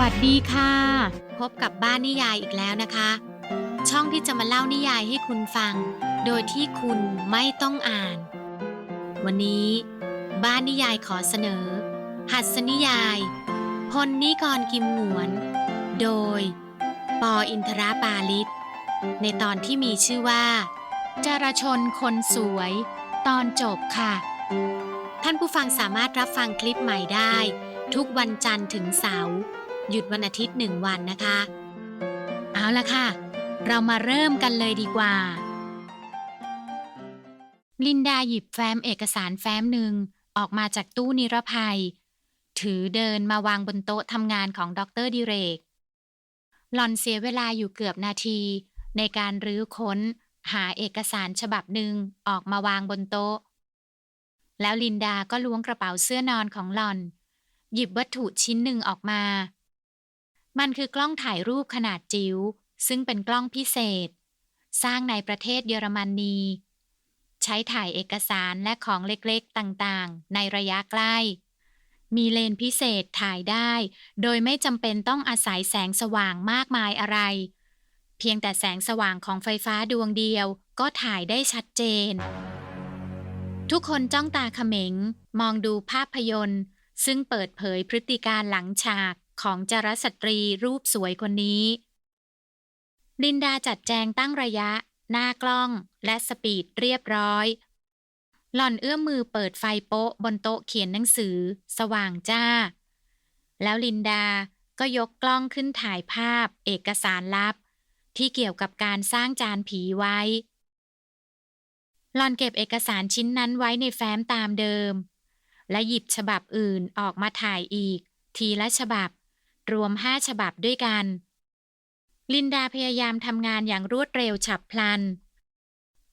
วัสดีค่ะ พบกับบ้านนิยายอีกแล้วนะคะ ช่องที่จะมาเล่านิยายให้คุณฟัง โดยที่คุณไม่ต้องอ่าน วันนี้ บ้านนิยายขอเสนอ หัสนิยาย พลนิกรกิมหวน โดย ปออินทราปาลิศในตอนที่มีชื่อว่า จารชนคนสวย ตอนจบค่ะ ท่านผู้ฟังสามารถรับฟังคลิปใหม่ได้ทุกวันจันทร์ถึงเสาร์ หยุดวันอาทิตย์หนึ่งวันนะคะ เอาละค่ะ เรามาเริ่มกันเลยดีกว่า ลินดาหยิบแฟ้มเอกสารแฟ้มหนึ่งออกมาจากตู้นิรภัย ถือเดินมาวางบนโต๊ะทำงานของดรดิเรก หลอนเสียเวลาอยู่เกือบนาที ในการรื้อค้น หาเอกสารฉบับหนึ่งออกมาวางบนโต๊ะ แล้วลินดาก็ล้วงกระเป๋าเสื้อนอนของหลอน หยิบวัตถุชิ้นหนึ่งออกมา มันคือกล้องถ่ายรูปขนาดจิ๋วซึ่งเป็นกล้องพิเศษ สร้างในประเทศเยอรมนี ใช้ถ่ายเอกสารและของเล็กๆต่างๆ ในระยะใกล้ มีเลนพิเศษถ่ายได้ โดยไม่จำเป็นต้องอาศัยแสงสว่างมากมายอะไร เพียงแต่แสงสว่างของไฟฟ้าดวงเดียวก็ถ่ายได้ชัดเจน ทุกคนจ้องตาเขม็ง มองดูภาพยนตร์ ซึ่งเปิดเผยพฤติการหลังฉาก ของจารสตรีรูปสวยคนนี้ ลินดาจัดแจงตั้งระยะ หน้ากล้องและสปีดเรียบร้อย หล่อนเอื้อมมือเปิดไฟโป๊ะบนโต๊ะเขียนหนังสือ สว่างจ้า แล้วลินดาก็ยกกล้องขึ้นถ่ายภาพ เอกสารลับ ที่เกี่ยวกับการสร้างจานผีไว้ หลอนเก็บเอกสารชิ้นนั้นไว้ในแฟ้มตามเดิม และหยิบฉบับอื่นออกมาถ่ายอีก ทีละฉบับ รวมห้าฉบับด้วยกัน ลินดาพยายามทำงานอย่างรวดเร็วฉับพลัน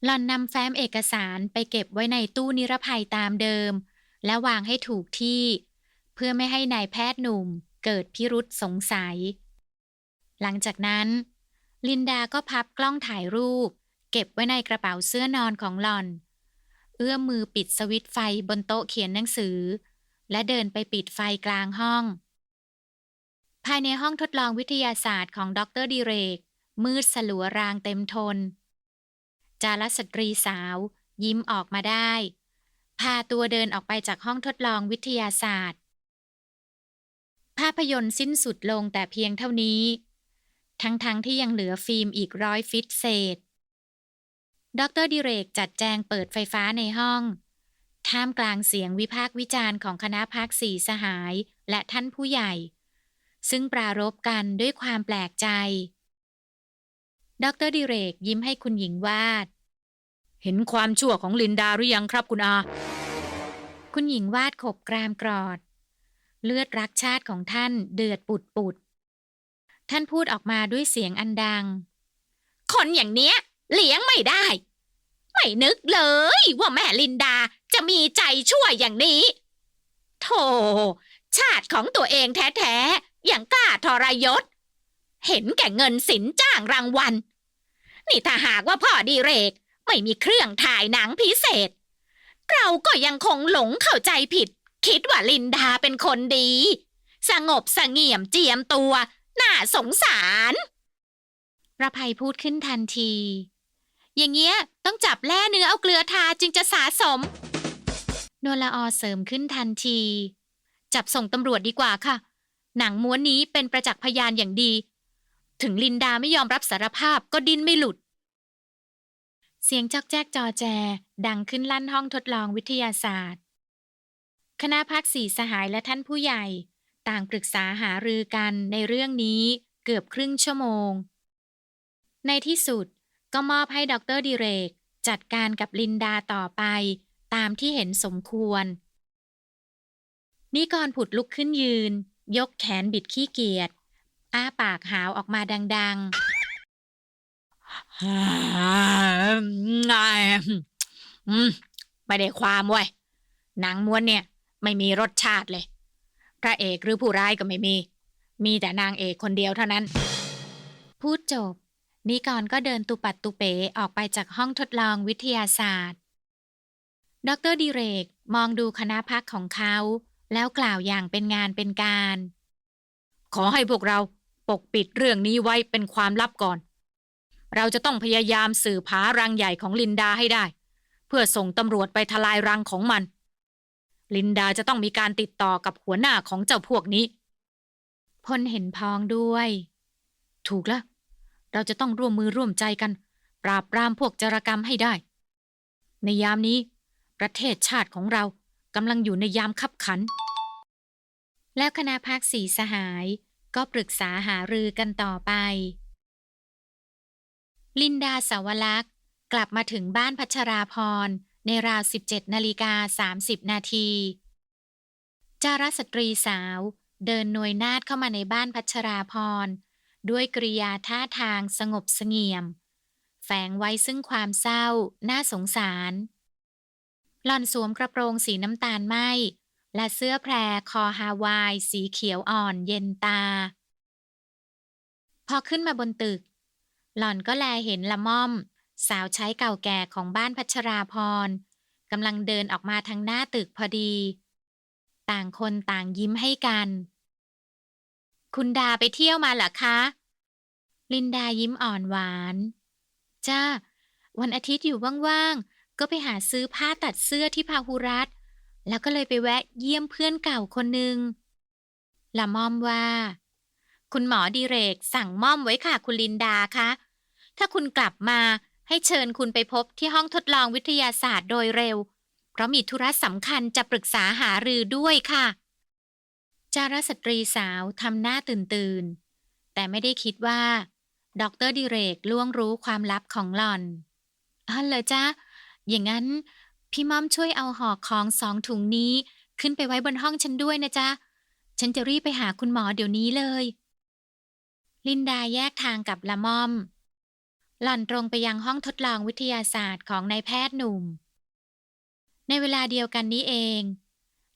หล่อนนำแฟ้มเอกสารไปเก็บไว้ในตู้นิรภัยตามเดิม และวางให้ถูกที่ เพื่อไม่ให้นายแพทย์หนุ่มเกิดพิรุษสงสัย หลังจากนั้น ลินดาก็พับกล้องถ่ายรูป เก็บไว้ในกระเป๋าเสื้อนอนของหล่อน เอื้อมมือปิดสวิตไฟบนโต๊ะเขียนหนังสือ และเดินไปปิดไฟกลางห้อง ภายในห้องทดลองวิทยาศาสตร์ของดรดิเรก มืดสลัวรางเต็มทน จารสตรีสาว ยิ้มออกมาได้ พาตัวเดินออกไปจากห้องทดลองวิทยาศาสตร์ ภาพยนตร์สิ้นสุดลงแต่เพียงเท่านี้ ทั้งๆทที่ยังเหลือฟิล์มอีกร้อยฟิตเศษ ดรดิเรกจัดแจงเปิดไฟฟ้าในห้องท่ามกลางเสียงวิพากษ์วิจารณ์ของคณะพักสี่สหายและท่านผู้ใหญ่ ซึ่งปรารบกันด้วยความแปลกใจ ดรดิเรกยิ้มให้คุณหญิงวาด เห็นความชั่วของลินดาหรือยังครับคุณอา คุณหญิงวาดขบกรามกรอด เลือดรักชาติของท่านเดือดปุดปุด ท่านพูดออกมาด้วยเสียงอันดัง คนอย่างเนี้ย เลี้ยงไม่ได้ ไม่นึกเลยว่าแม่ลินดาจะมีใจชั่วอย่างนี้ โธ่ชาติของตัวเองแท้ๆ อย่างกล้าทรยศ เห็นแก่เงินสินจ้างรางวัล นี่ถ้าหากว่าพ่อดีเรกไม่มีเครื่องถ่ายหนังพิเศษ เราก็ยังคงหลงเข้าใจผิด คิดว่าลินดาเป็นคนดี สงบสงี่ยมเจียมตัว น่าสงสารระภัยพูดขึ้นทันที อย่างเงี้ยต้องจับแล่เนื้อเอาเกลือทาจึงจะสาสม โนละออเสริมขึ้นทันที จับส่งตำรวจดีกว่าค่ะ หนังม้วนนี้เป็นประจักษ์พยานอย่างดี ถึงลินดาไม่ยอมรับสารภาพก็ดิ้นไม่หลุด เสียงจอกแจ๊กจอแจ ดังขึ้นลั่นห้องทดลองวิทยาศาสตร์ คณะพักสี่สหายและท่านผู้ใหญ่ ต่างปรึกษาหารือกันในเรื่องนี้เกือบครึ่งชั่วโมง ในที่สุดก็มอบให้ดรดิเรก จัดการกับลินดาต่อไป ตามที่เห็นสมควรนิกรผุดลุกขึ้นยืน ยกแขนบิดขี้เกียจอ้าปากหาวออกมาดังอืมไม่ได้ความเว้ยหนังม้วนเนี่ย ไม่มีรสชาติเลย พระเอกหรือผู้ร้ายก็ไม่มี มีแต่นางเอกคนเดียวเท่านั้นๆพูดจบ นิกรก็เดินตุปัดตุเป๋ออกไปจากห้องทดลองวิทยาศาสตร์ ดรดิเรกมองดูคณะพักของเขา แล้วกล่าวอย่างเป็นงานเป็นการ ขอให้พวกเราปกปิดเรื่องนี้ไว้เป็นความลับก่อน เราจะต้องพยายามสืบหารังใหญ่ของลินดาให้ได้ เพื่อส่งตำรวจไปทลายรังของมัน ลินดาจะต้องมีการติดต่อกับหัวหน้าของเจ้าพวกนี้ พลเห็นพ้องด้วย ถูกแล้ว เราจะต้องร่วมมือร่วมใจกัน ปราบปรามพวกจารกรรมให้ได้ ในยามนี้ ประเทศชาติของเรา กำลังอยู่ในยามคับขัน แล้วคณะพักสีสหายก็ปรึกษาหารือกันต่อไป ลินดาสาวลักษ์กลับมาถึงบ้านพัชราพรในราว 17นาฬิกา30 นาที จารสตรีสาวเดินหน่วยนาดเข้ามาในบ้านพัชราพร ด้วยกริยาท่าทางสงบเสงี่ยม แฝงไว้ซึ่งความเศร้าน่าสงสาร หล่อนสวมกระโปรงสีน้ำตาลไหมและเสื้อแพรคอฮาวาย สีเขียวอ่อนเย็นตา พอขึ้นมาบนตึก หล่อนก็แลเห็นละม่อม สาวใช้เก่าแก่ของบ้านพัชราพรกำลังเดินออกมาทางหน้าตึกพอดี ต่างคนต่างยิ้มให้กัน คุณดาไปเที่ยวมาเหรอคะ ลินดายิ้มอ่อนหวาน จ้า วันอาทิตย์อยู่ว่างๆ ก็ไปหาซื้อผ้าตัดเสื้อที่พาหุรัตแล้วก็เลยไปแวะเยี่ยมเพื่อนเก่าคนหนึ่งละม่อมว่า คุณหมอดีเรกสั่งม่อมไว้ค่ะคุณลินดาคะถ้าคุณกลับมาให้เชิญคุณไปพบที่ห้องทดลองวิทยาศาสตร์โดยเร็ว เพราะมีธุระสำคัญจะปรึกษาหารือด้วยค่ะ จารสตรีสาวทำหน้าตื่นตื่น แต่ไม่ได้คิดว่าดอกเตอรดิเรกล่วงรู้ความลับของหล่อนอ๋อเหรอจ๊ะ อย่างนั้น พี่ม่อมช่วยเอาห่อของสองถุงนี้ ขึ้นไปไว้บนห้องฉันด้วยนะจ๊ะ ฉันจะรีบไปหาคุณหมอเดี๋ยวนี้เลย ลินดาแยกทางกับละม่อม หล่อนตรงไปยังห้องทดลองวิทยาศาสตร์ของนายแพทย์หนุ่ม ในเวลาเดียวกันนี้เอง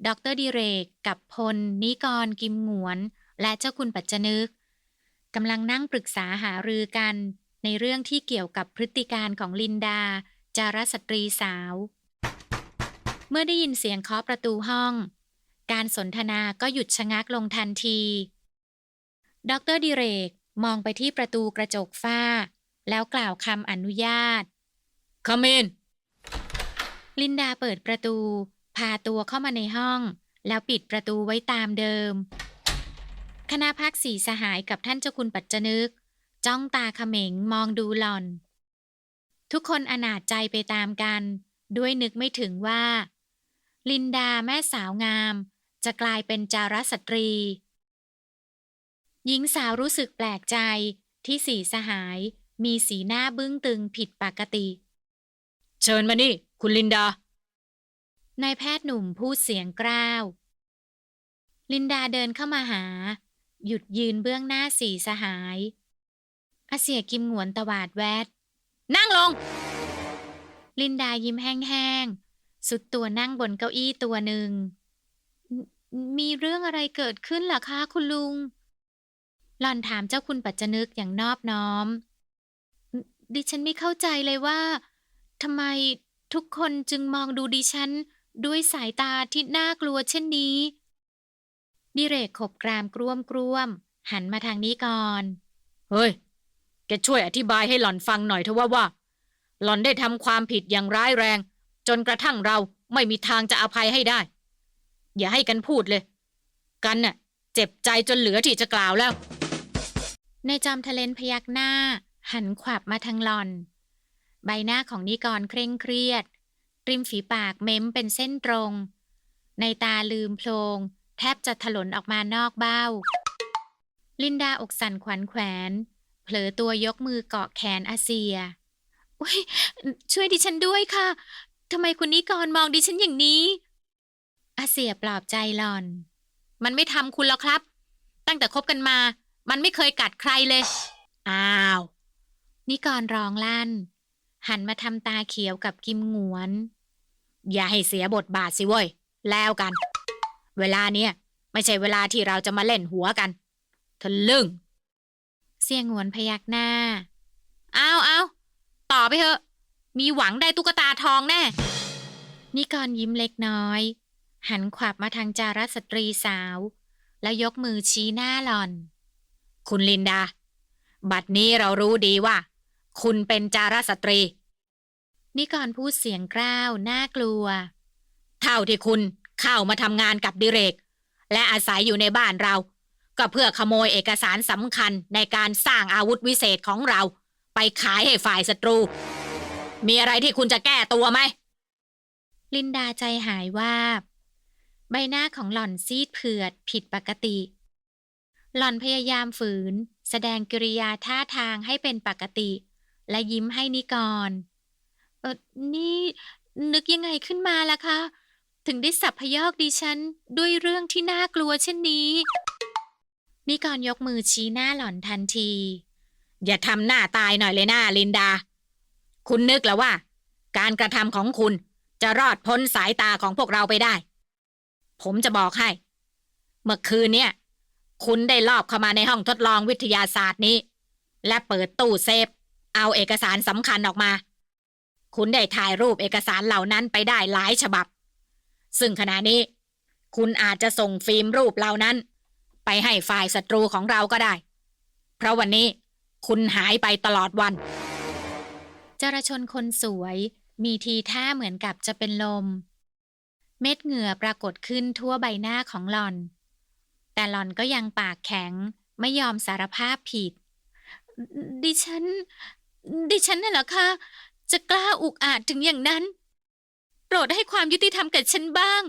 ดอกเตอรดิเรก กับพล นิกร กิมหงวน และเจ้าคุณปัจจนึกกำลังนั่งปรึกษาหารือกันในเรื่องที่เกี่ยวกับพฤติการของลินดา จารสตรีสาว เมื่อได้ยินเสียงเคาะประตูห้อง การสนทนาก็หยุดชะงักลงทันทีดอกเตอรดิเรกมองไปที่ประตูกระจกฝ้า แล้วกล่าวคำอนุญาต Come in ลินดาเปิดประตู พาตัวเข้ามาในห้อง แล้วปิดประตูไว้ตามเดิม คณะพักสีสหายกับท่านเจ้าคุณปัจจนึก จ้องตาเขม็งมองดูหล่อน ทุกคนอนาจใจไปตามกัน ด้วยนึกไม่ถึงว่า ลินดาแม่สาวงาม จะกลายเป็นจารสตรี หญิงสาวรู้สึกแปลกใจที่สีสหายมีสีหน้าบึ้งตึงผิดปกติ เชิญมานี่ คุณลินดานายแพทย์หนุ่มพูดเสียงกร้าว ลินดาเดินเข้ามาหา หยุดยืนเบื้องหน้าสีสหายอาเสียกิมหงวนตวาดแวด นั่งลง ลินดายิ้มแห้งๆ สุดตัวนั่งบนเก้าอี้ตัวหนึ่ง มีเรื่องอะไรเกิดขึ้นล่ะคะคุณลุง หล่อนถามเจ้าคุณปัจจนึกอย่างนอบน้อม ดิฉันไม่เข้าใจเลยว่าทำไมทุกคนจึงมองดูดิฉันด้วยสายตาที่น่ากลัวเช่นนี้ดิเรกขบกรามกร่วมกร่วมๆหันมาทางนี้ก่อน เฮ้ย แกช่วยอธิบายให้หล่อนฟังหน่อยเถอะว่าว่า หล่อนได้ทำความผิดอย่างร้ายแรง จนกระทั่งเราไม่มีทางจะอภัยให้ได้ อย่าให้กันพูดเลย กันน่ะ เจ็บใจจนเหลือที่จะกล่าวแล้ว ในจอมทะเลนพยักหน้า หันขวับมาทางหลอน ใบหน้าของนิกรเคร่งเครียด ริมฝีปากเม้มเป็นเส้นตรง ในตาลืมโพลงแทบจะถลนออกมานอกเบ้า ลินดาอกสั่นขวัญแขวน เผลอตัวยกมือเกาะแขนอาเซียอุ้ยช่วยดิฉันด้วยค่ะทำไมคุณนิกรมองดิฉันอย่างนี้ อาเซียปลอบใจหลอน มันไม่ทำคุณหรอกครับ ตั้งแต่คบกันมา มันไม่เคยกัดใครเลย อ้าว นิกรร้องลั่น หันมาทำตาเขียวกับกิมงวน อย่าให้เสียบทบาทสิเว้ย แล้วกัน เวลาเนี้ยไม่ใช่เวลาที่เราจะมาเล่นหัวกันทะลึ่ง เสียงหวนพยักหน้าเอาเอาต่อไปเถอะ มีหวังได้ตุ๊กตาทองแน่ นิกรยิ้มเล็กน้อย หันขวับมาทางจารสตรีสาว แล้วยกมือชี้หน้าหล่อน คุณลินดา บัดนี้เรารู้ดีว่า คุณเป็นจาราสตรี นิกรพูดเสียงกล้าวน่ากลัว เท่าที่คุณเข้ามาทำงานกับดิเรก และอาศัยอยู่ในบ้านเรา ก็เพื่อขโมยเอกสารสำคัญในการสร้างอาวุธวิเศษของเรา ไปขายให้ฝ่ายศัตรู มีอะไรที่คุณจะแก้ตัวไหม ลินดาใจหายว่าใบหน้าของหล่อนซีดเผือดผิดปกติ หล่อนพยายามฝืน แสดงกิริยาท่าทางให้เป็นปกติ และยิ้มให้นิกรเออนี่นึกยังไงขึ้นมาล่ะคะ ถึงได้สับพยอกดิฉันด้วยเรื่องที่น่ากลัวเช่นนี้ นิกรยกมือชี้หน้าหล่อนทันที อย่าทำหน้าตายหน่อยเลยนะลินดา คุณนึกแล้วว่า การกระทำของคุณจะรอดพ้นสายตาของพวกเราไปได้ ผมจะบอกให้ เมื่อคืนเนี่ย คุณได้ลอบเข้ามาในห้องทดลองวิทยาศาสตร์นี้ และเปิดตู้เซฟ เอาเอกสารสำคัญออกมา คุณได้ถ่ายรูปเอกสารเหล่านั้นไปได้หลายฉบับ ซึ่งขณะนี้ คุณอาจจะส่งฟิล์มรูปเหล่านั้น ไปให้ฝ่ายศัตรูของเราก็ได้ เพราะวันนี้คุณหายไปตลอดวัน จรชนคนสวยมีทีท่าเหมือนกับจะเป็นลม เม็ดเหงื่อปรากฏขึ้นทั่วใบหน้าของหลอน แต่หลอนก็ยังปากแข็งไม่ยอมสารภาพผิด ดิฉัน ดิฉันน่ะเหรอคะจะกล้าอุกอาจถึงอย่างนั้น โปรดให้ความยุติธรรมกับฉันบ้าง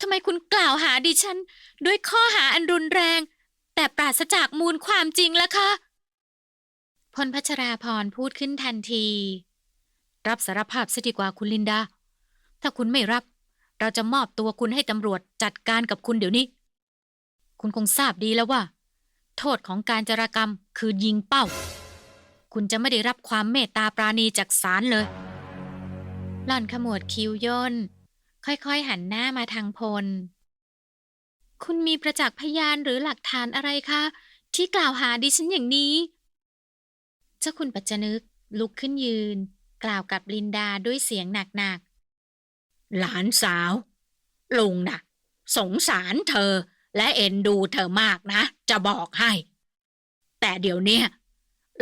ทำไมคุณกล่าวหาดิฉัน ด้วยข้อหาอันรุนแรง แต่ปราศจากมูลความจริงล่ะคะพลพัชราพรพูดขึ้นทันที รับสารภาพซะดีกว่าคุณลินดา ถ้าคุณไม่รับ เราจะมอบตัวคุณให้ตำรวจจัดการกับคุณเดี๋ยวนี้ คุณคงทราบดีแล้วว่า โทษของการจารกรรมคือยิงเป้า คุณจะไม่ได้รับความเมตตาปราณีจากศาลเลยหล่อนขมวดคิ้วย่น ค่อยๆหันหน้ามาทางพล คุณมีประจักษ์พยานหรือหลักฐานอะไรคะ ที่กล่าวหาดิฉันอย่างนี้ เจ้าคุณปัจจนึกลุกขึ้นยืน กล่าวกับลินดาด้วยเสียงหนักๆ หลานสาว ลุงน่ะ สงสารเธอและเอ็นดูเธอมากนะ จะบอกให้ แต่เดี๋ยวนี้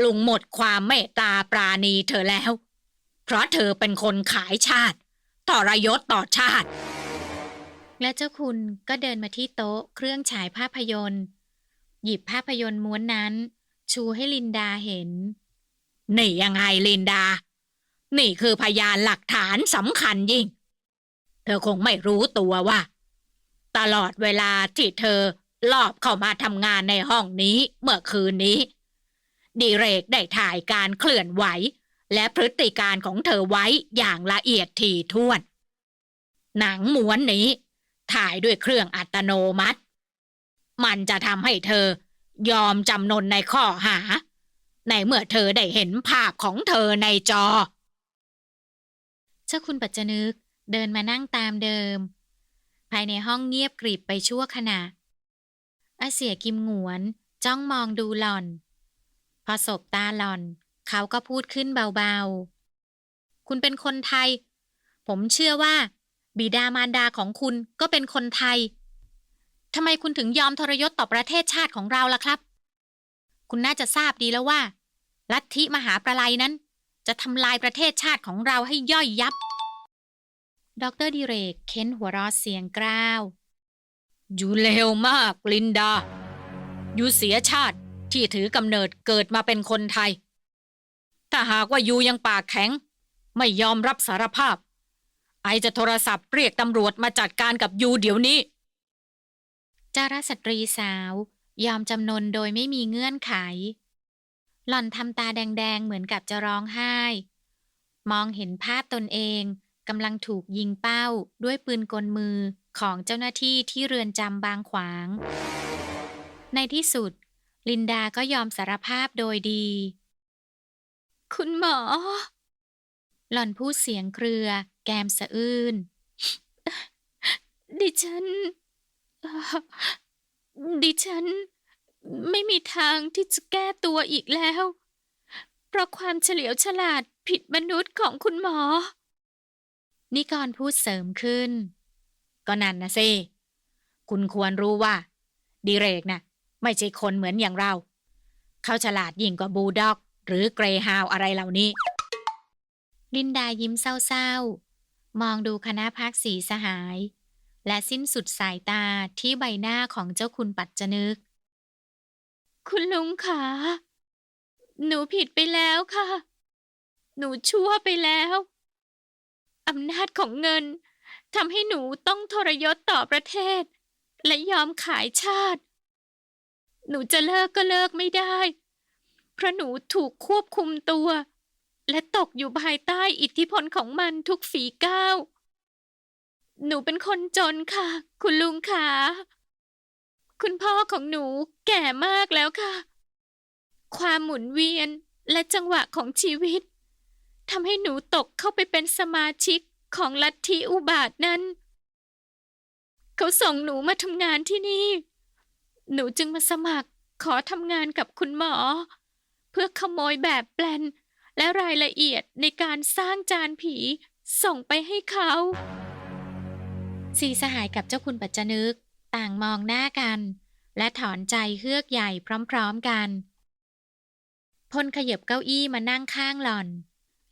ลุงหมดความเมตตาปราณีเธอแล้ว เพราะเธอเป็นคนขายชาติ ทรยศต่อชาติๆและเจ้าคุณก็เดินมาที่โต๊ะเครื่องฉายภาพยนตร์ หยิบภาพยนตร์ม้วนนั้น ชูให้ลินดาเห็น นี่ยังไงลินดา นี่คือพยานหลักฐานสำคัญยิ่ง เธอคงไม่รู้ตัวว่า ตลอดเวลาที่เธอลอบเข้ามาทำงานในห้องนี้เมื่อคืนนี้ ดีเรกได้ถ่ายการเคลื่อนไหว และพฤติการของเธอไว้อย่างละเอียดถี่ถ้วน หนังม้วนนี้ ถ่ายด้วยเครื่องอัตโนมัติ มันจะทำให้เธอยอมจำนนในข้อหา ในเมื่อเธอได้เห็นภาพของเธอในจอ เจ้าคุณปัจจนึกเดินมานั่งตามเดิม ภายในห้องเงียบกริบไปชั่วขณะอาเสียกิมหงวนจ้องมองดูหล่อน พอสบตาหล่อน เขาก็พูดขึ้นเบาๆ คุณเป็นคนไทย ผมเชื่อว่า บิดามารดาของคุณก็เป็นคนไทยทำไมคุณถึงยอมทรยศต่อประเทศชาติของเราล่ะครับ คุณน่าจะทราบดีแล้วว่า ลัทธิมหาประไลนั้น จะทำลายประเทศชาติของเราให้ย่อยยับ ดรดิเรกเค้นหัวเราะเสียงกร้าว อยู่เลวมากลินดา อยู่เสียชาติที่ถือกำเนิดเกิดมาเป็นคนไทย ถ้าหากว่ายูยังปากแข็ง ไม่ยอมรับสารภาพ ไอจะโทรศัพท์เรียกตำรวจมาจัดการกับยูเดี๋ยวนี้จารสตรีสาว ยอมจำนนโดยไม่มีเงื่อนไข หล่อนทำตาแดงๆ เหมือนกับจะร้องไห้ มองเห็นภาพตนเองกำลังถูกยิงเป้าด้วยปืนกลมือของเจ้าหน้าที่ที่เรือนจำบางขวาง ในที่สุด ลินดาก็ยอมสารภาพโดยดี คุณหมอ หล่อนพูดเสียงเครือ แกมสะอื้น ดิฉัน ดิฉัน ไม่มีทางที่จะแก้ตัวอีกแล้ว เพราะความเฉลียวฉลาดผิดมนุษย์ของคุณหมอ นิกรพูดเสริมขึ้น ก็นั่นนะสิ คุณควรรู้ว่าดีเรกนะไม่ใช่คนเหมือนอย่างเรา เขาฉลาดยิ่งกว่าบูลด็อก หรือเกรฮาวอะไรเหล่านี้ ลินดายิ้มเศร้าๆ มองดูคณะพักสีสหาย และสิ้นสุดสายตาที่ใบหน้าของเจ้าคุณปัจจนึก คุณลุงคะหนูผิดไปแล้วค่ะ หนูชั่วไปแล้วอำนาจของเงินทำให้หนูต้องทรยศต่อประเทศ และยอมขายชาติ หนูจะเลิกก็เลิกไม่ได้ เพราะหนูถูกควบคุมตัว และตกอยู่ภายใต้อิทธิพลของมันทุกฝีก้าว หนูเป็นคนจนค่ะ คุณลุงขาคุณพ่อของหนูแก่มากแล้วค่ะ ความหมุนเวียนและจังหวะของชีวิตทำให้หนูตกเข้าไปเป็นสมาชิกของลัทธิอุบาทนั้น เขาส่งหนูมาทำงานที่นี่ หนูจึงมาสมัครขอทำงานกับคุณหมอเพื่อขโมยแบบแปลน และรายละเอียดในการสร้างจานผีส่งไปให้เขาสีสหายกับเจ้าคุณปัจจนึก ต่างมองหน้ากัน และถอนใจเฮือกใหญ่พร้อมๆกัน พลขยับเก้าอี้มานั่งข้างหล่อน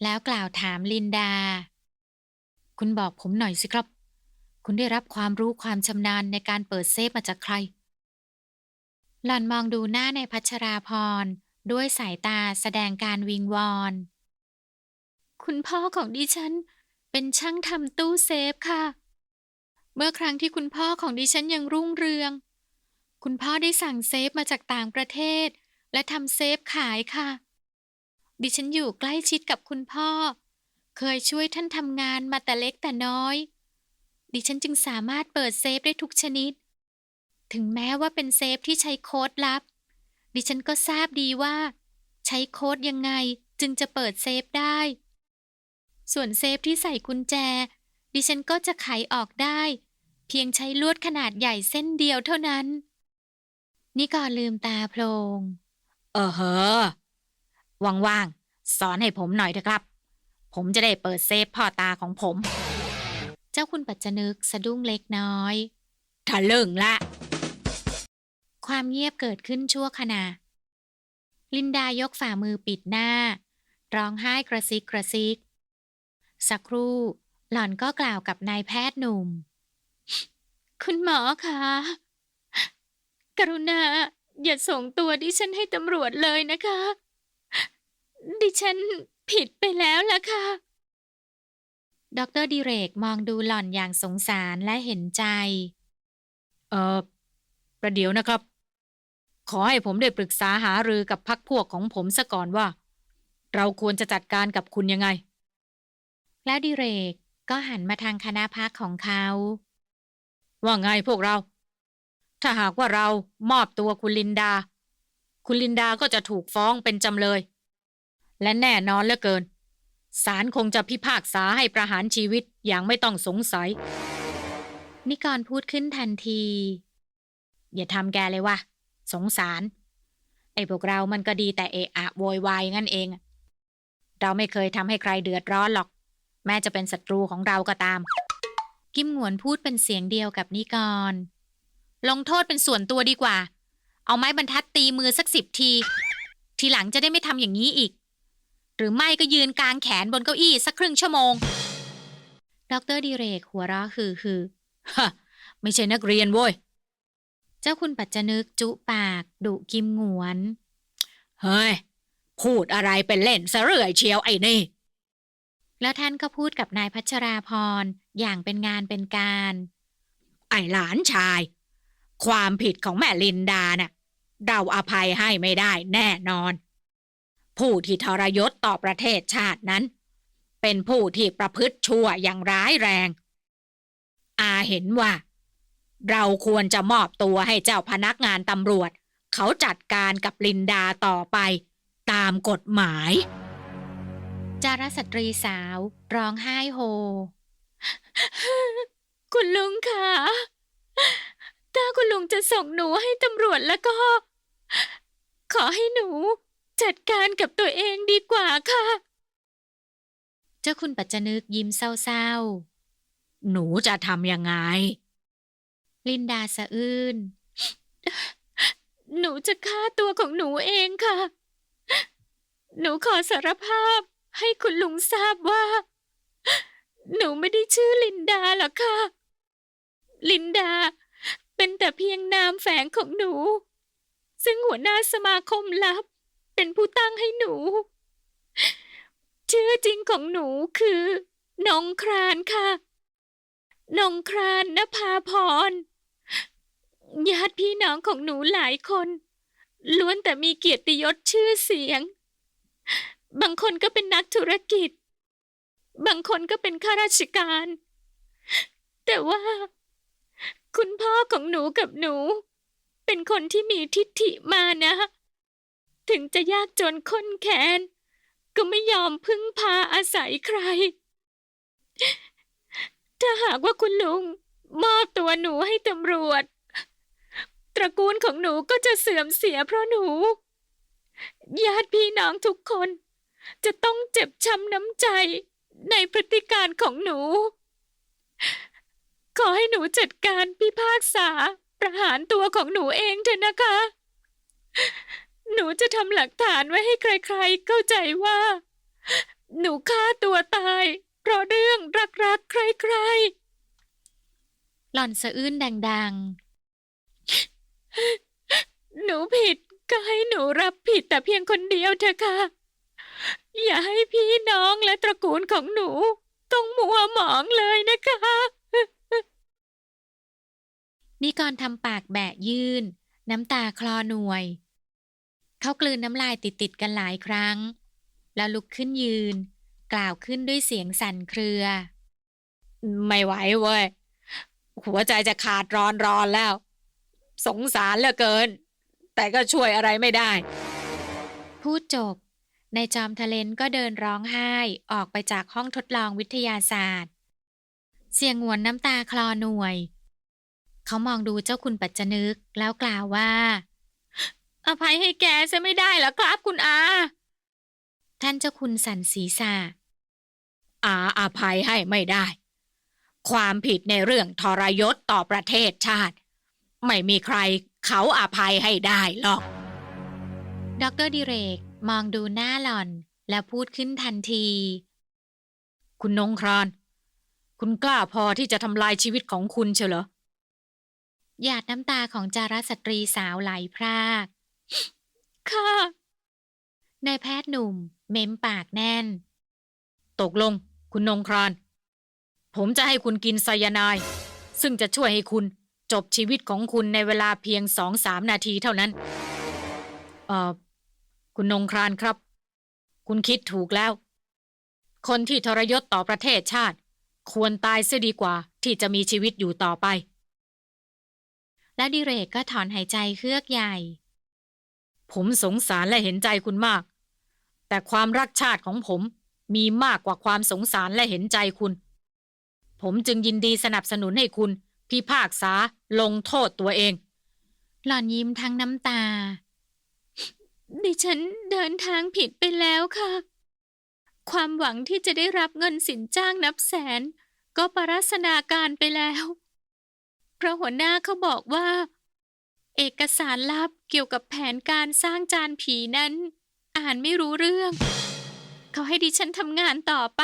แล้วกล่าวถามลินดา คุณบอกผมหน่อยสิครับ คุณได้รับความรู้ความชำนาญในการเปิดเซฟมาจากใคร หล่อนมองดูหน้าในพัชราพร ด้วยสายตาแสดงการวิงวอน คุณพ่อของดิฉัน เป็นช่างทำตู้เซฟค่ะ เมื่อครั้งที่คุณพ่อของดิฉันยังรุ่งเรือง คุณพ่อได้สั่งเซฟมาจากต่างประเทศ และทำเซฟขายค่ะ ดิฉันอยู่ใกล้ชิดกับคุณพ่อ เคยช่วยท่านทำงานมาแต่เล็กแต่น้อย ดิฉันจึงสามารถเปิดเซฟได้ทุกชนิด ถึงแม้ว่าเป็นเซฟที่ใช้โค้ดลับ ดิฉันก็ทราบดีว่า ใช้โค้ดยังไงจึงจะเปิดเซฟได้ ส่วนเซฟที่ใส่กุญแจ ดิฉันก็จะไขออกได้ เพียงใช้ลวดขนาดใหญ่เส้นเดียวเท่านั้น นี่ก่อนลืมตาโพลงเออเหอะว่างๆสอนให้ผมหน่อยเถอะครับ ผมจะได้เปิดเซฟพ่อตาของผม เจ้าคุณปัจจนึกสะดุ้งเล็กน้อยทะลึ่งละ ความเงียบเกิดขึ้นชั่วขณะ ลินดายกฝ่ามือปิดหน้า ร้องไห้กระซิกกระซิก สักครู่ หล่อนก็กล่าวกับนายแพทย์หนุ่ม คุณหมอคะกรุณาอย่าส่งตัวดิฉันให้ตำรวจเลยนะคะ ดิฉันผิดไปแล้วล่ะค่ะ ดรดิเรกมองดูหล่อนอย่างสงสารและเห็นใจ เออประเดี๋ยวนะครับ ขอให้ผมได้ปรึกษาหารือกับพักพวกของผมซะก่อนว่า เราควรจะจัดการกับคุณยังไง แล้วดิเรกก็หันมาทางคณะพักของเขา ว่าไงพวกเรา ถ้าหากว่าเรามอบตัวคุณลินดา คุณลินดาก็จะถูกฟ้องเป็นจำเลย และแน่นอนเหลือเกินศาลคงจะพิพากษาให้ประหารชีวิตอย่างไม่ต้องสงสัย นิกรพูดขึ้นทันที อย่าทำแกเลยว่ะ สงสาร ไอ้พวกเรามันก็ดีแต่เอะอะโวยวายงั้นเอง เราไม่เคยทำให้ใครเดือดร้อนหรอก แม้จะเป็นศัตรูของเราก็ตาม กิมหงวนพูดเป็นเสียงเดียวกับนิกร ลงโทษเป็นส่วนตัวดีกว่า เอาไม้บรรทัดตีมือสักสิบที ทีหลังจะได้ไม่ทำอย่างนี้อีก หรือไม่ก็ยืนกลางแขนบนเก้าอี้สักครึ่งชั่วโมงดรดิเรกหัวเราะคือคือฮะไม่ใช่นักเรียนโว้ย เจ้าคุณปัจจนึกจุปากดุกิมหงวน เฮ้ย พูดอะไรเป็นเล่นซะเรื่อยเชียวไอ้นี่ แล้วท่านก็พูดกับนายพัชราพรอย่างเป็นงานเป็นการ ไอ้หลานชาย ความผิดของแม่ลินดาน่ะเราอภัยให้ไม่ได้แน่นอน ผู้ที่ทรยศต่อประเทศชาตินั้น เป็นผู้ที่ประพฤติชั่วอย่างร้ายแรง อาเห็นว่า เราควรจะมอบตัวให้เจ้าพนักงานตำรวจ เขาจัดการกับลินดาต่อไป ตามกฎหมาย จารสตรีสาวร้องไห้โฮ คุณลุงคะถ้าคุณลุงจะส่งหนูให้ตำรวจแล้วก็ ขอให้หนู จัดการกับตัวเองดีกว่าค่ะ เจ้าคุณปัจจนึกยิ้มเศร้าหนูจะทำยังไงๆ ลินดาสะอื้น หนูจะฆ่าตัวของหนูเองค่ะ หนูขอสารภาพให้คุณลุงทราบว่า หนูไม่ได้ชื่อลินดาหรอกค่ะ ลินดา เป็นแต่เพียงนามแฝงของหนู ซึ่งหัวหน้าสมาคมลับ เป็นผู้ตั้งให้หนู ชื่อจริงของหนูคือนงครานค่ะนงครานนภาพร น้องของหนูหลายคน ล้วนแต่มีเกียรติยศชื่อเสียง บางคนก็เป็นนักธุรกิจ บางคนก็เป็นข้าราชการ แต่ว่า คุณพ่อของหนูกับหนู เป็นคนที่มีทิฐิมานะ ถึงจะยากจนข้นแค้นก็ไม่ยอมพึ่งพาอาศัยใคร ถ้าหากว่าคุณลุงมอบตัวหนูให้ตำรวจ ตระกูลของหนูก็จะเสื่อมเสียเพราะหนู ญาติพี่น้องทุกคน จะต้องเจ็บช้ำน้ำใจในพฤติการของหนู ขอให้หนูจัดการพิพากษาประหารตัวของหนูเองเถอะนะคะ หนูจะทำหลักฐานไว้ให้ใครๆ เข้าใจว่า หนูฆ่าตัวตาย เพราะเรื่องรักๆใครๆหล่อนสะอื้นดัง หนูผิดก็ให้หนูรับผิดแต่เพียงคนเดียวเถอะค่ะ อย่าให้พี่น้องและตระกูลของหนู ต้องมัวหมองเลยนะคะๆนิกรทำปากแบะยื่น น้ำตาคลอหน่วย เขากลืนน้ำลายติดๆกันหลายครั้ง แล้วลุกขึ้นยืน กล่าวขึ้นด้วยเสียงสั่นเครือ ไม่ไหวเว้ย หัวใจจะขาดร้อนร้อนแล้ว สงสารเหลือเกิน แต่ก็ช่วยอะไรไม่ได้ พูดจบ นายจอมทะเลนก็เดินร้องไห้ออกไปจากห้องทดลองวิทยาศาสตร์ เสียงหวนน้ำตาคลอหน่วย เขามองดูเจ้าคุณปัจจนึกแล้วกล่าวว่า อภัยให้แกจะไม่ได้เหรอครับคุณอา ท่านเจ้าคุณสันศีรษะอาอภัยให้ไม่ได้ ความผิดในเรื่องทรยศต่อประเทศชาติ ไม่มีใครเขาอภัยให้ได้หรอก ดรดิเรกมองดูหน้าหล่อนแล้วพูดขึ้นทันที คุณนงคราน คุณกล้าพอที่จะทำลายชีวิตของคุณเชียวเหรอ หยาดน้ำตาของจาราสตรีสาวไหลพราก ค่ะ นายแพทย์หนุ่ม เม้มปากแน่น ตกลง คุณนงคราน ผมจะให้คุณกินไซยาไนด์ซึ่งจะช่วยให้คุณ จบชีวิตของคุณในเวลาเพียงสองสามนาทีเท่านั้น เอ่อ คุณนงครานครับ คุณคิดถูกแล้ว คนที่ทรยศต่อประเทศชาติ ควรตายเสียดีกว่าที่จะมีชีวิตอยู่ต่อไป และดิเรกก็ถอนหายใจเฮือกใหญ่ ผมสงสารและเห็นใจคุณมาก แต่ความรักชาติของผมมีมากกว่าความสงสารและเห็นใจคุณ ผมจึงยินดีสนับสนุนให้คุณ พิพากษาลงโทษตัวเอง หล่อนยิ้มทั้งน้ำตา ดิฉันเดินทางผิดไปแล้วค่ะ ความหวังที่จะได้รับเงินสินจ้างนับแสน ก็ปรัศนาการไปแล้ว เพราะหัวหน้าเขาบอกว่า เอกสารลับเกี่ยวกับแผนการสร้างจานผีนั้น อ่านไม่รู้เรื่อง เขาให้ดิฉันทำงานต่อไป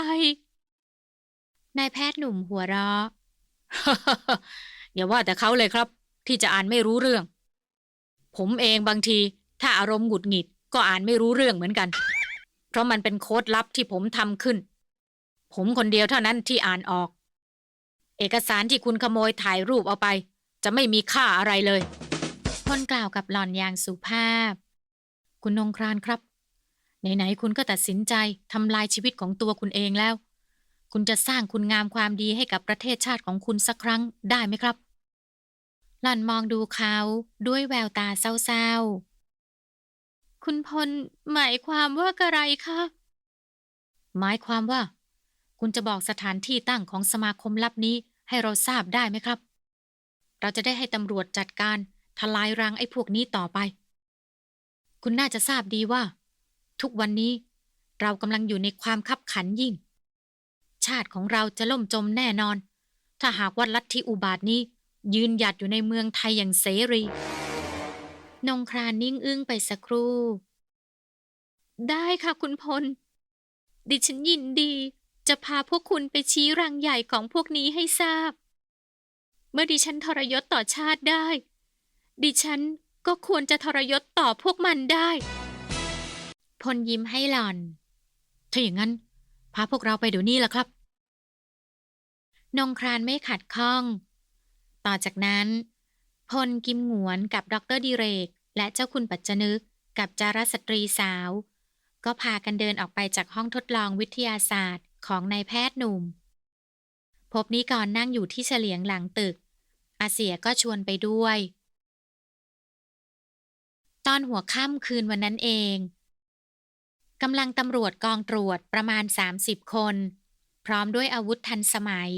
นายแพทย์หนุ่มหัวเราะ อย่าว่าแต่เขาเลยครับ ที่จะอ่านไม่รู้เรื่อง ผมเองบางที ถ้าอารมณ์หงุดหงิด ก็อ่านไม่รู้เรื่องเหมือนกัน เพราะมันเป็นโค้ดลับที่ผมทำขึ้น ผมคนเดียวเท่านั้นที่อ่านออก เอกสารที่คุณขโมยถ่ายรูปเอาไป จะไม่มีค่าอะไรเลยพลกล่าวกับหล่อนอย่างสุภาพ คุณนงครานครับ ไหนๆคุณก็ตัดสินใจทำลายชีวิตของตัวคุณเองแล้ว คุณจะสร้างคุณงามความดีให้กับประเทศชาติของคุณสักครั้งได้ไหมครับ หล่อนมองดูเขาด้วยแววตาเศร้าๆ คุณพลหมายความว่ากระไรคะ หมายความว่า คุณจะบอกสถานที่ตั้งของสมาคมลับนี้ให้เราทราบได้ไหมครับ เราจะได้ให้ตำรวจจัดการทลายรังไอ้พวกนี้ต่อไป คุณน่าจะทราบดีว่า ทุกวันนี้เรากำลังอยู่ในความคับขันยิ่ง ชาติของเราจะล่มจมแน่นอน ถ้าหากว่าลัทธิอุบาทนี้ ยืนหยัดอยู่ในเมืองไทยอย่างเสรี นงครานนิ่งอึ้งไปสักครู่ ได้ค่ะคุณพล ดิฉันยินดี จะพาพวกคุณไปชี้รังใหญ่ของพวกนี้ให้ทราบ เมื่อดิฉันทรยศต่อชาติได้ ดิฉันก็ควรจะทรยศต่อพวกมันได้ พลยิ้มให้หล่อน ถ้าอย่างนั้น พาพวกเราไปเดี๋ยวนี้ละครับ นงครานไม่ขัดข้อง ต่อจากนั้น พลกิมหงวนกับดรดิเรก และเจ้าคุณปัจจนึกกับจารสตรีสาว ก็พากันเดินออกไปจากห้องทดลองวิทยาศาสตร์ของนายแพทย์หนุ่ม พบนิกรนั่งอยู่ที่เฉลียงหลังตึก อาเสียก็ชวนไปด้วย ตอนหัวค่ำคืนวันนั้นเอง กำลังตำรวจกองตรวจประมาณ 30 คน พร้อมด้วยอาวุธทันสมัย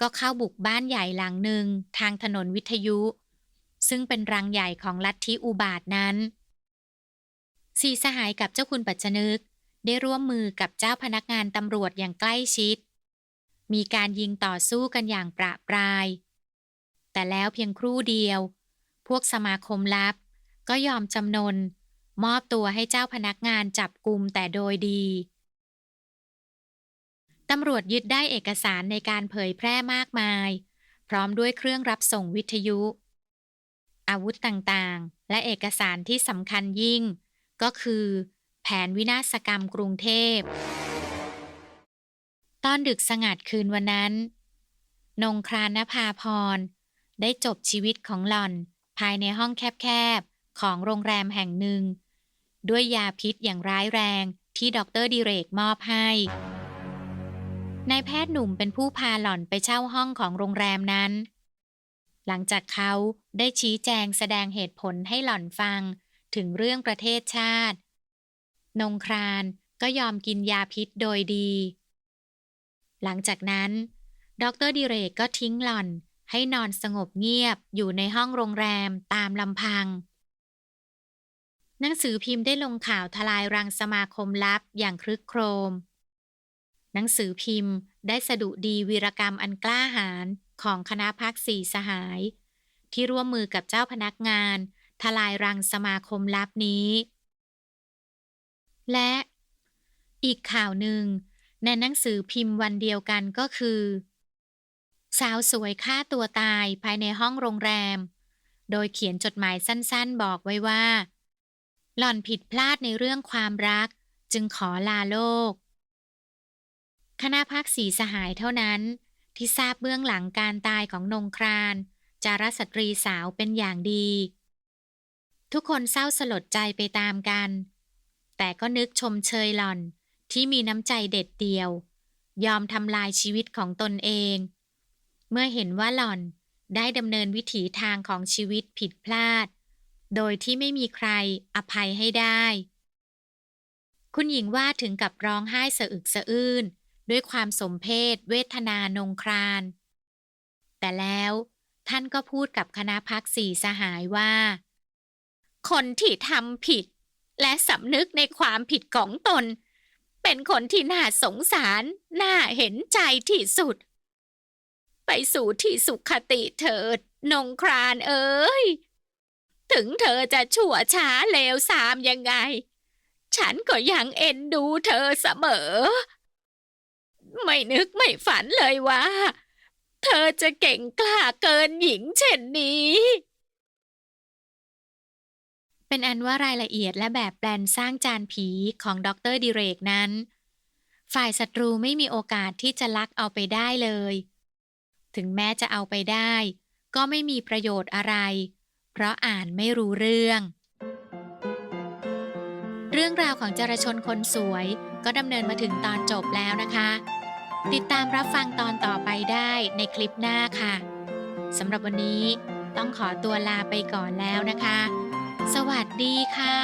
ก็เข้าบุกบ้านใหญ่หลังหนึ่งทางถนนวิทยุ ซึ่งเป็นรังใหญ่ของลัทธิอุบาทนั้น สีสหายกับเจ้าคุณปัจจนึก ได้ร่วมมือกับเจ้าพนักงานตำรวจอย่างใกล้ชิด มีการยิงต่อสู้กันอย่างประปราย แต่แล้วเพียงครู่เดียว พวกสมาคมลับ ก็ยอมจำนน มอบตัวให้เจ้าพนักงานจับกลุ่มแต่โดยดี ตำรวจยึดได้เอกสารในการเผยแพร่มากมาย พร้อมด้วยเครื่องรับส่งวิทยุ อาวุธต่างๆ และเอกสารที่สำคัญยิ่ง ก็คือ แผนวินาศกรรมกรุงเทพ ตอนดึกสงัดคืนวันนั้น นงครานนภาพร ได้จบชีวิตของหล่อนภายในห้องแคบๆ ของโรงแรมแห่งหนึ่ง ด้วยยาพิษอย่างร้ายแรงที่ดรดิเรกมอบให้ นายแพทย์หนุ่มเป็นผู้พาหล่อนไปเช่าห้องของโรงแรมนั้น หลังจากเขาได้ชี้แจงแสดงเหตุผลให้หล่อนฟังถึงเรื่องประเทศชาติ นงครานก็ยอมกินยาพิษโดยดี หลังจากนั้น ดรดิเรกก็ทิ้งหล่อนให้นอนสงบเงียบอยู่ในห้องโรงแรมตามลำพัง หนังสือพิมพ์ได้ลงข่าวทลายรังสมาคมลับอย่างครึกโครม หนังสือพิมพ์ได้สะดุดีวีรกรรมอันกล้าหาญของคณะพักสี่สหาย ที่ร่วมมือกับเจ้าพนักงาน ทลายรังสมาคมลับนี้ และอีกข่าวหนึ่ง ในหนังสือพิมพ์วันเดียวกันก็คือ สาวสวยฆ่าตัวตายภายในห้องโรงแรม โดยเขียนจดหมายสั้นๆ บอกไว้ว่า หล่อนผิดพลาดในเรื่องความรัก จึงขอลาโลก คณะพักสีสหายเท่านั้น ที่ทราบเบื้องหลังการตายของนงคราน จารสตรีสาวเป็นอย่างดี ทุกคนเศร้าสลดใจไปตามกัน แต่ก็นึกชมเชยหล่อนที่มีน้ำใจเด็ดเดียว ยอมทำลายชีวิตของตนเอง เมื่อเห็นว่าหล่อนได้ดำเนินวิถีทางของชีวิตผิดพลาด โดยที่ไม่มีใครอภัยให้ได้ คุณหญิงว่าถึงกับร้องไห้สะอึกสะอื้นด้วยความสมเพศเวทนานงคราน แต่แล้วท่านก็พูดกับคณะพักสี่สหายว่า คนที่ทำผิด และสำนึกในความผิดของตน เป็นคนที่น่าสงสาร น่าเห็นใจที่สุด ไปสู่ที่สุขติเถิด นงครานเอ้ย ถึงเธอจะชั่วช้าเลวสามยังไง ฉันก็ยังเอ็นดูเธอเสมอ ไม่นึกไม่ฝันเลยว่า เธอจะเก่งกล้าเกินหญิงเช่นนี้ เป็นอันว่ารายละเอียดและแบบแปลนสร้างจานผีของดรดิเรกนั้น ฝ่ายศัตรูไม่มีโอกาสที่จะลักเอาไปได้เลย ถึงแม้จะเอาไปได้ ก็ไม่มีประโยชน์อะไร เพราะอ่านไม่รู้เรื่อง เรื่องราวของจรชนคนสวยก็ดำเนินมาถึงตอนจบแล้วนะคะ ติดตามรับฟังตอนต่อไปได้ในคลิปหน้าค่ะสำหรับวันนี้ต้องขอตัวลาไปก่อนแล้วนะคะ สวัสดีค่ะ